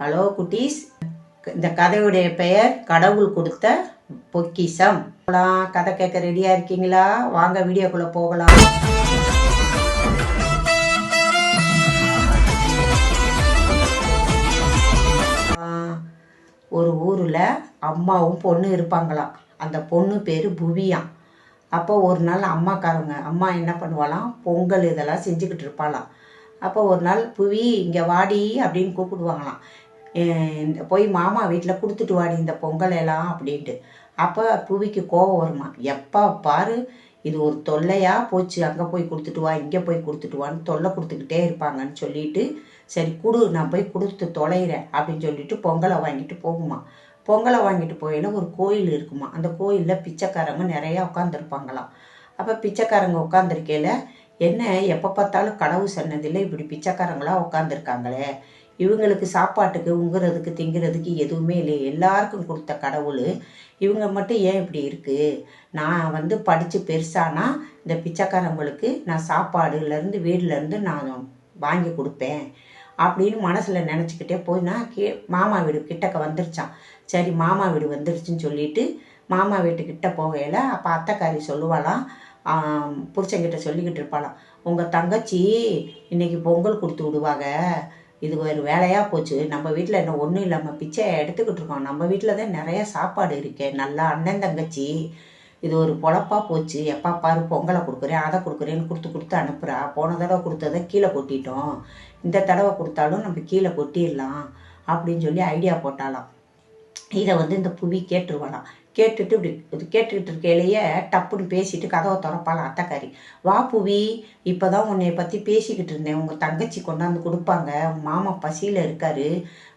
Hello குட்டீஸ். இந்த கதையுடைய பெயர் கடவுள் கொடுத்த பொக்கிஷம். கதை கேட்க ரெடியா இருக்கீங்களா? வாங்க வீடியோக்குள்ள போகலாம். ஒரு ஊரில் அம்மாவும் பொண்ணு இருப்பாங்களாம். அந்த பொண்ணு பேர் புவியாம். அப்போ ஒரு நாள் அம்மாக்காரங்க அம்மா என்ன பண்ணுவாளாம்? பொங்கல் இதெல்லாம் செஞ்சுக்கிட்டு இருப்பாளாம். அப்போ ஒரு நாள் புவி இங்கே வாடி அப்படின்னு கூப்பிடுவாங்களாம். போய் மாமா வீட்டில் கொடுத்துட்டு வாடி இந்த பொங்கல் எல்லாம் அப்படின்ட்டு. அப்போ புவிக்கு கோவம் வருமா? எப்போ பாரு இது ஒரு தொல்லையாக போச்சு. அங்கே போய் கொடுத்துட்டு வா இங்கே போய் கொடுத்துட்டு வான்னு தொல்லை கொடுத்துக்கிட்டே இருப்பாங்கன்னு சொல்லிட்டு சரி கொடு நான் போய் கொடுத்து தொலைகிறேன் அப்படின்னு சொல்லிட்டு பொங்கலை வாங்கிட்டு போகுமா? பொங்கலை வாங்கிட்டு போயில ஒரு கோயில் இருக்குமா? அந்த கோயிலில் பிச்சைக்காரங்க நிறையா உட்காந்துருப்பாங்களாம் அப்போ பிச்சைக்காரங்க உட்காந்துருக்கையில் என்ன எப்போ பார்த்தாலும் கடவு சன்னதியில் இப்படி பிச்சைக்காரங்களாக உட்காந்துருக்காங்களே இவங்களுக்கு சாப்பாட்டுக்கு உங்குறதுக்கு திங்கிறதுக்கு எதுவுமே இல்லை எல்லாருக்கும் கொடுத்த கடவுள். இவங்க மட்டும் ஏன் இப்படி இருக்குது நான் வந்து படித்து பெருசானா? இந்த பிச்சைக்காரங்களுக்கு நான் சாப்பாடுலேருந்து வீட்டிலேருந்து நான் வாங்கி கொடுப்பேன் அப்படின்னு மனசில் நினச்சிக்கிட்டே போய் நான் கே மாமா வீடு கிட்டக்க வந்துருச்சான் சரி மாமா வீடு வந்துருச்சுன்னு சொல்லிட்டு மாமா வீட்டுக்கிட்ட போகையில் அப்போ அத்தைக்காரி சொல்லுவாளாம். புருஷங்கிட்ட சொல்லிக்கிட்டு இருப்பாளாம். உங்கள் தங்கச்சி இன்றைக்கி பொங்கல் கொடுத்து விடுவாங்க இது ஒரு வேலையாக போச்சு. நம்ம வீட்டில் என்ன ஒன்றும் இல்லாமல் பிச்சை எடுத்துக்கிட்டு இருக்கோம். நம்ம வீட்டில் தான் நிறைய சாப்பாடு இருக்கே. நல்லா அண்ணன் தங்கச்சி இது ஒரு பொழப்பா போச்சு. எப்பா பாரு பொங்கலை கொடுக்குறேன் அதை கொடுக்குறேன்னு கொடுத்து கொடுத்து அனுப்புகிறா போன தடவை கொடுத்ததை கீழே கொட்டிட்டோம். இந்த தடவை கொடுத்தாலும் நம்ம கீழே கொட்டிடலாம் அப்படின்னு சொல்லி ஐடியா போட்டாலாம் இதை வந்து இந்த புவி கேட்டுருவாளாம். கேட்டுட்டு இப்படி இது கேட்டுக்கிட்டு இருக்கையிலேயே டப்புன்னு பேசிட்டு கதவை திறப்பாள் அத்தைக்காரி. வா புவி இப்போதான் உன்னைய பற்றி பேசிக்கிட்டு இருந்தேன். உங்கள் தங்கச்சி கொண்டாந்து கொடுப்பாங்க. உன் மாமா பசியில் இருக்காரு.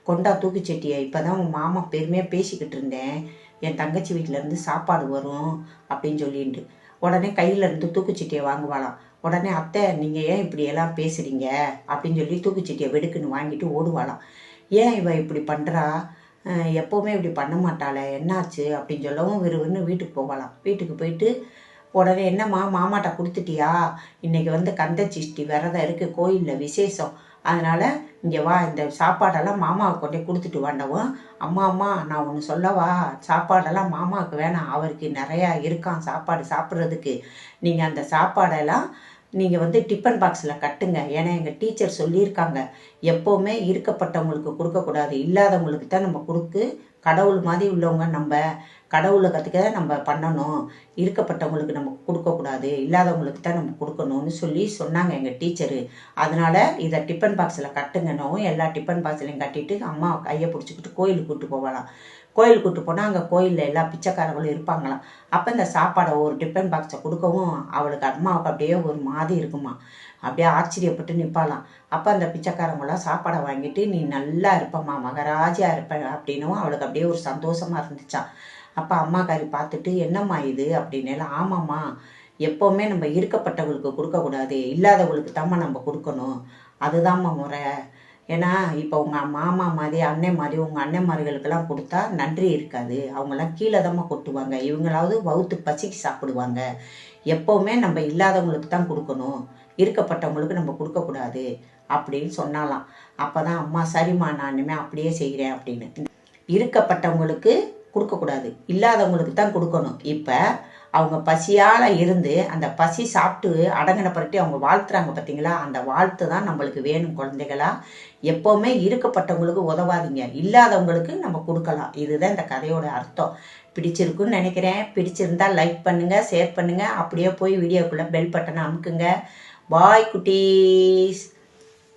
கொண்டா தூக்குச்சட்டியை இப்போ தான் உன் மாமா பெருமையாக பேசிக்கிட்டு இருந்தேன். என் தங்கச்சி வீட்டிலேருந்து சாப்பாடு வரும் அப்படின்னு சொல்லிட்டு உடனே கையிலேருந்து தூக்குச்சட்டியை வாங்குவாளாம். உடனே அத்தை நீங்கள் ஏன் இப்படி எல்லாம் பேசுறீங்க? அப்படின்னு சொல்லி தூக்குச்சட்டியை வெடுக்குன்னு வாங்கிட்டு ஓடுவாளாம். ஏன் இவ இப்படி பண்ணுறா எப்போவுமே இப்படி பண்ண மாட்டாளே. என்னாச்சு அப்படின்னு சொல்லவும் விறுவிறுன்னு வீட்டுக்கு போகலாம். வீட்டுக்கு போயிட்டு உடனே என்னம்மா மாமாட்ட கொடுத்துட்டியா? இன்றைக்கி வந்து கந்த சிஷ்டி விரதம் இருக்குது கோயிலில் விசேஷம். அதனால் இங்கே வா இந்த சாப்பாடெல்லாம் மாமாவுக்கு கொண்டே கொடுத்துட்டு வந்தவன் அம்மா அம்மா நான் ஒன்று சொல்லவா? சாப்பாடெல்லாம் மாமாவுக்கு வேணாம். அவருக்கு நிறையா இருக்கான் சாப்பாடு சாப்பிட்றதுக்கு. நீங்கள் அந்த சாப்பாடெல்லாம் நீங்கள் வந்து டிஃபன் பாக்ஸில் கட்டுங்க. ஏன்னா எங்கள் டீச்சர் சொல்லியிருக்காங்க. எப்போவுமே இருக்கப்பட்டவங்களுக்கு கொடுக்கக்கூடாது. இல்லாதவங்களுக்கு தான் நம்ம கொடுத்து கடவுள் மாதிரி உள்ளவங்க நம்ம கடவுளை கற்றுக்க நம்ம பண்ணணும். இருக்கப்பட்டவங்களுக்கு நம்ம கொடுக்கக்கூடாது. இல்லாதவங்களுக்கு தான் நம்ம கொடுக்கணும்னு சொல்லி சொன்னாங்க எங்கள் டீச்சரு. அதனால் இதை டிஃபன் பாக்ஸில் கட்டுங்கணும் எல்லா டிஃபன் பாக்ஸ்லையும் கட்டிட்டு அம்மா கையை பிடிச்சிக்கிட்டு கோயிலுக்கு கூட்டு போகலாம் கோயிலுக்கு கூட்டு போனால் அங்கே கோயிலில் எல்லா பிச்சைக்காரங்களும் இருப்பாங்களாம். அப்போ இந்த சாப்பாடை ஒரு டிஃபன் பாக்ஸை கொடுக்கவும் அவளுக்கு அம்மாவுக்கு அப்படியே ஒரு மாதிரி இருக்குமா அப்படியே ஆச்சரியப்பட்டு நிற்பாளாம் அப்போ அந்த பிச்சைக்காரங்களாம் சாப்பாடை வாங்கிட்டு நீ நல்லா இருப்பம்மா மகராஜா இருப்ப அப்படின்னும் அவளுக்கு அப்படியே ஒரு சந்தோஷமாக இருந்துச்சான் அப்போ அம்மாக்காரி பார்த்துட்டு என்னம்மா இது? அப்படின்னு ஆமாம்மா எப்போவுமே நம்ம இருக்கப்பட்டவங்களுக்கு கொடுக்கக்கூடாது இல்லாதவங்களுக்கு தாம்மா நம்ம கொடுக்கணும். அதுதாம்மா முறை. ஏன்னா இப்போ உங்கள் மாமா மாதிரி அண்ணன் மாதிரி உங்கள் அண்ணன்மார்களுக்கெல்லாம் கொடுத்தா நன்றி இருக்காது. அவங்களாம் கீழே தாம்மா கொட்டுவாங்க. இவங்களாவது வவுத்து பசிக்கு சாப்பிடுவாங்க. எப்போவுமே நம்ம இல்லாதவங்களுக்கு தான் கொடுக்கணும். இருக்கப்பட்டவங்களுக்கு நம்ம கொடுக்கக்கூடாது அப்படின்னு சொன்னாலாம். அப்போ தான் அம்மா சரிம்மா நான் இனிமேல் அப்படியே செய்கிறேன் அப்படின்னு. இருக்கப்பட்டவங்களுக்கு கொடுக்கக்கூடாது. இல்லாதவங்களுக்கு தான் கொடுக்கணும். இப்போ அவங்க பசியால் இருந்து அந்த பசி சாப்பிட்டு அடங்கின பிறகு அவங்க வாழ்த்துறாங்க பார்த்தீங்களா அந்த வாழ்த்து தான் நம்மளுக்கு வேணும் குழந்தைகளா. எப்போவுமே இருக்கப்பட்டவங்களுக்கு உதவாதீங்க. இல்லாதவங்களுக்கு நம்ம கொடுக்கலாம். இதுதான் இந்த கதையோட அர்த்தம். பிடிச்சிருக்குன்னு நினைக்கிறேன். பிடிச்சிருந்தா லைக் பண்ணுங்கள் ஷேர் பண்ணுங்கள் அப்படியே போய் வீடியோக்குள்ளே பெல் பட்டனை அமுக்குங்க. பாய் குட்டீஸ்.